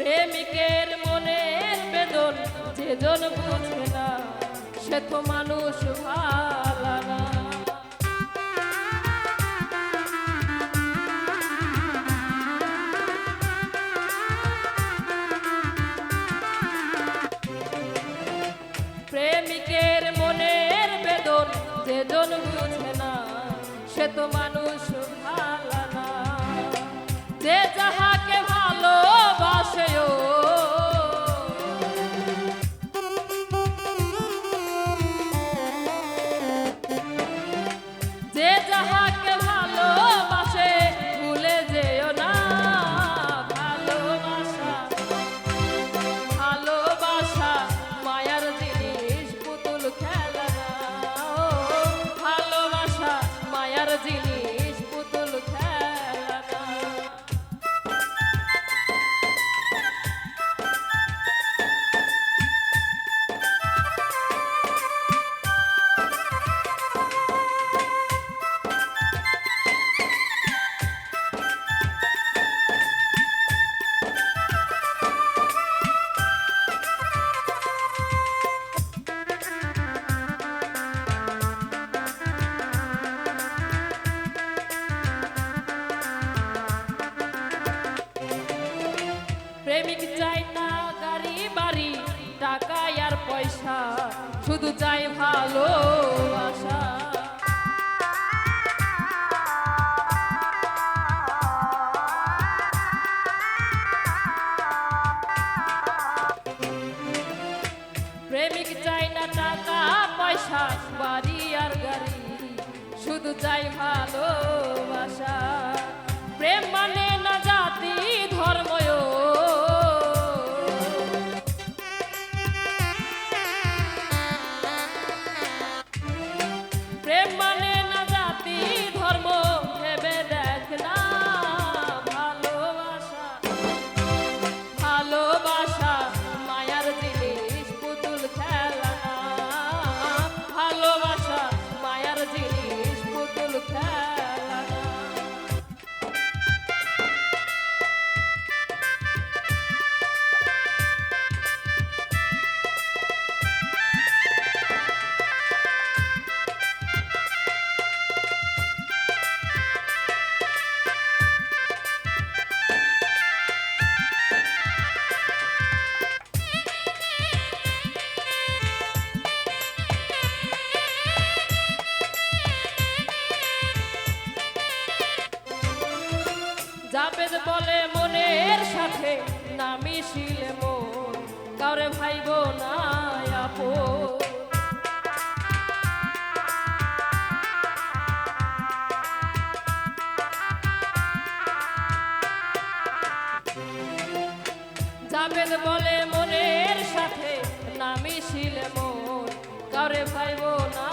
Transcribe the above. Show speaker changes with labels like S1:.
S1: প্রেমিকের মনের বেদন যে জন বুঝে না, সে তো মানুষ ভালা না। প্রেমিকের মনের বেদন যে জন বুঝে না, সে তো মানুষ চাই না গাড়ি বাড়ি টাকা আর পয়সা, শুধু চাই ভালোবাসা। প্রেমিক চাই না টাকা, পয়সা, বাড়ি আর গাড়ি, শুধু চাই ভালোবাসা। প্রেম মানে জাবেদ বলে মনের সাথে না মিশিলে মন কাউরে ভাইব না আপন। জাবেদ বলে মনের সাথে না মিশিলে মন কাউরে ভাইব না